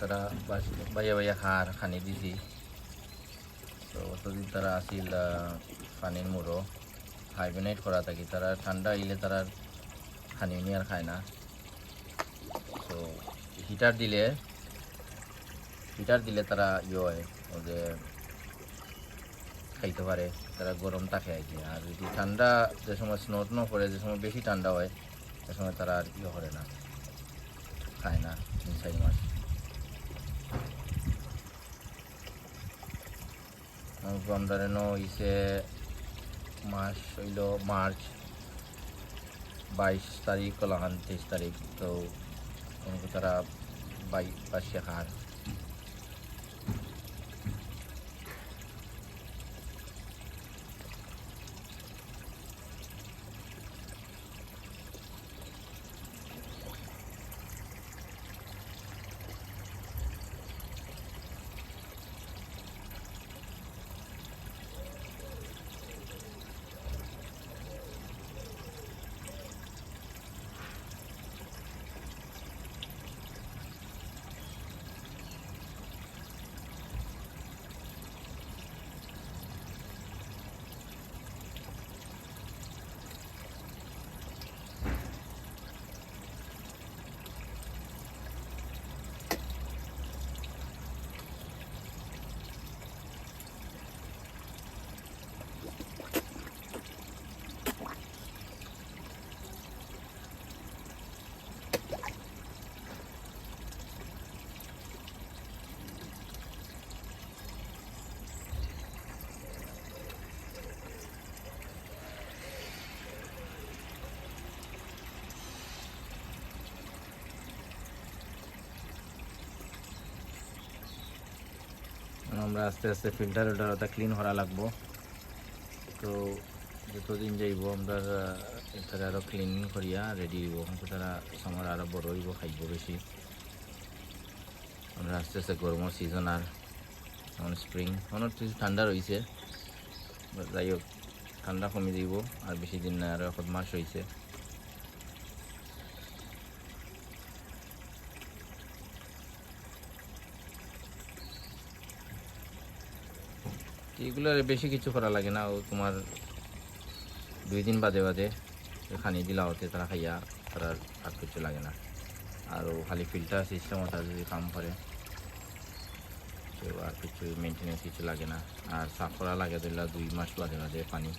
তারা বাইয়া বাইয়া খার খানি দিছি। তো অতদিন তারা আসিল পানির মুড়ো। হাইবেনাইট করা থাকি। তারা ঠান্ডা আইলে তারা খানি নিয়ে আর খায় না। তো হিটার দিলে হিটার দিলে তারা ইয়ে হয়, ও যে খাইতে পারে, তারা গরম থাকে আর কি। আর যদি ঠান্ডা যে সময় স্নো নো করে যে সময় বেশি ঠান্ডা হয়, সে সময় তারা আর ইয়ে করে না, খায় না, তিন চারি মাস। গমদারেনো ইসে মাস হইল মার্চ। বাইশ তারিখ কলাহান তেইশ তারিখ, তো তারা বাই বাসে খার আমরা আস্তে আস্তে ফিল্টার ওটা ক্লিন করা লাগবো। তো যতদিন যাইব, আমরা এটারে আরও ক্লিনিং করিয়া রেডি হইব। কিন্তু তারা সময় আরও বড় হইব, খাইব বেশি। আমরা আস্তে আস্তে গরমের সিজন আর এখন স্প্রিং এখন কিছু ঠান্ডা রয়েছে যাই হোক, ঠান্ডা কমে দিব আর বেশি দিন না আরও এখন মাস হয়েছে এগুলো বেশি কিছু করা লাগে না। ও তোমার দুই দিন বাদে বাদে খানি দিলা হতে তারা খাইয়া তারা আর কিছু লাগে না। আর খালি ফিল্টার সিস্টেম ওটা যদি কাম করে, তো আর কিছু মেনটেনেন্স কিছু লাগে না। আর সাফ করা লাগে ধরলে দুই মাস বাদে বাদে পানি।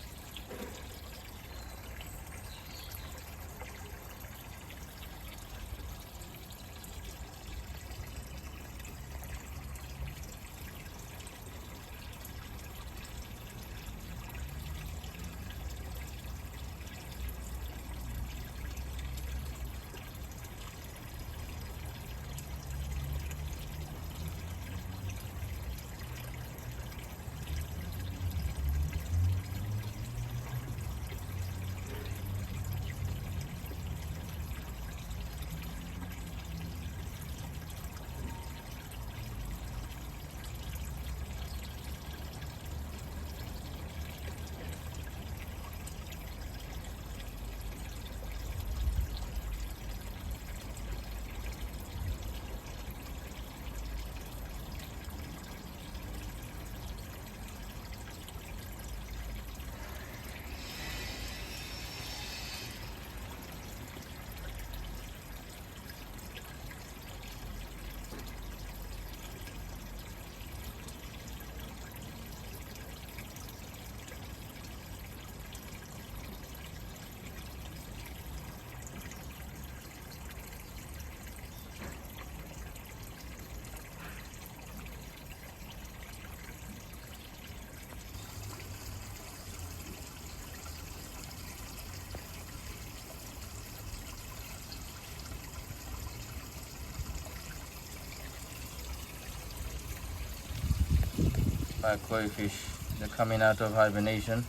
By koi fish the coming out of hibernation,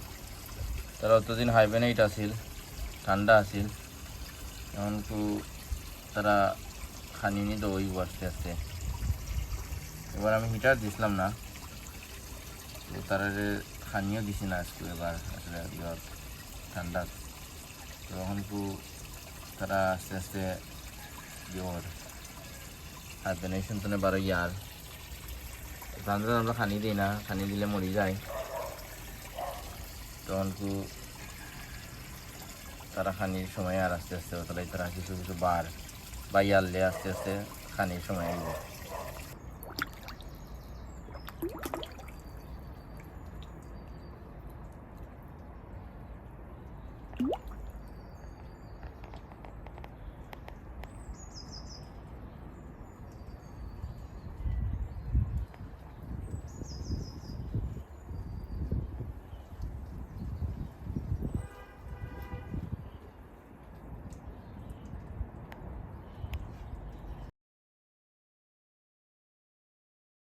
তারা অতদিন হাইবেনেট আছিল, ঠান্ডা আছিল। এখন কু তারা খানি নি তো ওই আস্তে আস্তে এবার আমি হিটার দিছিলাম না, তো তারা খানিও দিছি না আজকে এবার, আসলে ঠান্ডা। তো এখন কু তারা আস্তে আস্তে ইয়র হাইবেনেশন তো বারো ইয়ার। ধান ধান আমরা খানি দিই না, খানি দিলে মরি যায়। তখন কু তারা খানির সময় আর আস্তে আস্তে তাহলে তারা কিছু কিছু বার বা ইয়ারলে আস্তে আস্তে খানির সময় আসবে